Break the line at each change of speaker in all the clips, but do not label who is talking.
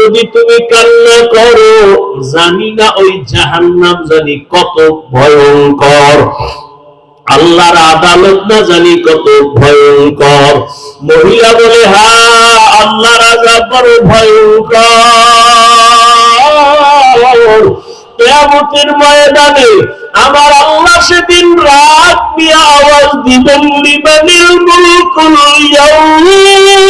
যদি তুমি কান্না করো, জানি না ওই জাহান্নাম জানি কত ভয়ঙ্কর। আল্লাহর আদালত না জানি কত ভয়ঙ্কর। মহিলা বলে, হা, আল্লাহর আজাব বড় ভয়ঙ্কর। কেয়ামতের ময়দানে আমার আল্লাহ সেদিন রাত নিয়ে আওয়াজ দিবেন, লিবানিল মুলকুল ইয়াউম।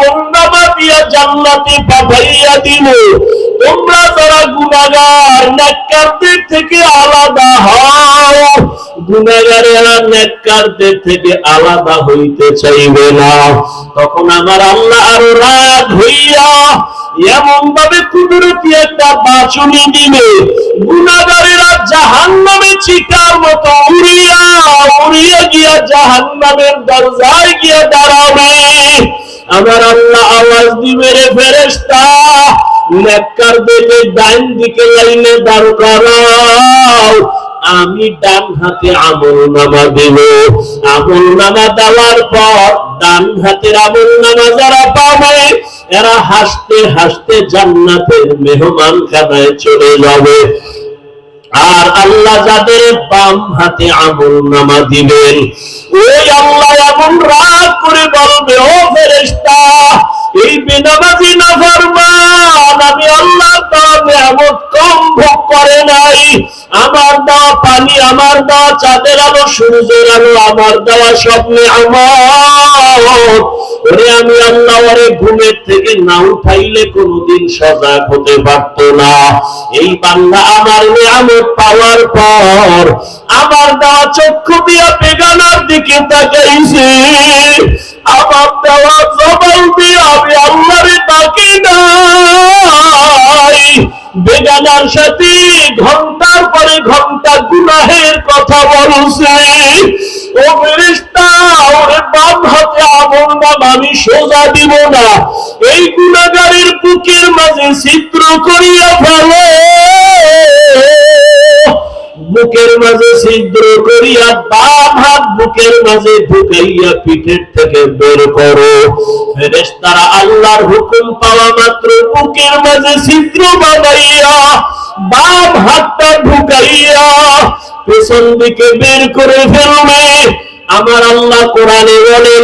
নামা দিয়া জান্নাতে পাঠাইয়া তোমরা যারা গুনাহগার নেককারদের থেকে আলাদা হও। গুনাহগারেরা নেককারদের থেকে আলাদা হইতে চাইবে না। তখন আমার আল্লাহ আরও রাগ হইয়া এমন ভাবে কুদরতি একটা বাঁচনি দিবে গুনাহগারেরা জাহান্নামে চিকার মতো উড়িয়া উড়িয়া গিয়া জাহান্নামের দরজায় গিয়া দাঁড়াবে। আমার আল্লাহ আওয়াজ দিবে রে ফেরেশতা। নেককার দিকে ডাইন দিকে লাইনে দাঁড় করাও। আমি ডান হাতে আমল নামা দেব। আমল নামা দেওয়ার পর ডান হাতের আমল নামা যারা পাবে, এরা হাসতে হাসতে জান্নাতের মেহমান খানায় চলে যাবে। আর আল্লাহ যাদের বাম হাতে আমল নামা দিবেন, ওই আল্লাহ এমন রাগ করে করে নাই। আমার দেওয়া পানি, আমার দেওয়া চাঁদের আলো, সূর্যের আলো, আমার দেওয়া স্বপ্নে আমার। ওরে আমি আল্লাহ, ওরে ঘুমের থেকে না উঠাইলে কোনোদিন সজাগ হতে পারত না। এই বাংলা আমার নিয়ামত পাওয়ার পর আমার দেওয়া চক্ষু দিয়া বেগানার দিকে তাকাইছে। আমার দেওয়া জবাল দিয়ে আমি আল্লাহরে বেগানার সাথে ঘণ্টার পরে ঘণ্টা গুনাহের কথা বলছে। ও ফেরেশতা, ওরে বাম হাতে আমল নাম আমি সোজা দিব না। এই গুনাহগারের বুকের মাঝে ছিদ্র করিয়া ফেলে। বুকের মাঝে ছিদ্র করিয়া বাম হাত বুকের মাঝে ঢুকাইয়া পিঠের থেকে বের করো। ফেরেশতারা আল্লাহর হুকুম পাওয়া মাত্র বুকের মাঝে ছিদ্র বানাইয়া বাম হাতটা ঢুকাইয়া পেছন দিকে বের করে ফেলবে। আমার আল্লাহ কোরআনে বলেন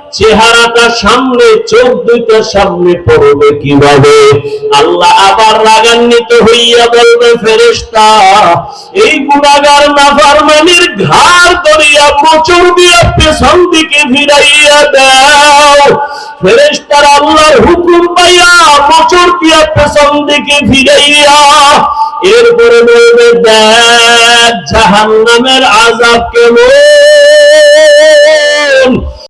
চেহারাটা সামনে, চোখ দুইটা সামনে পড়বে কীভাবে? আল্লাহ আবার রাগান্বিত হইয়া বলবে, ফেরেশতা, এই গুণাগার নাফরমানির ঘাড় ধরিয়া মোচড় দিয়া পেছন দিকে ফিরাইয়া দাও। ফেরেশতার আল্লাহর হুকুম পাইয়া প্রচুর দিয়া পেছন দিকে ফিরাইয়া এরপরে বলবে, দেখ, জাহান্নামের আযাব কেমন?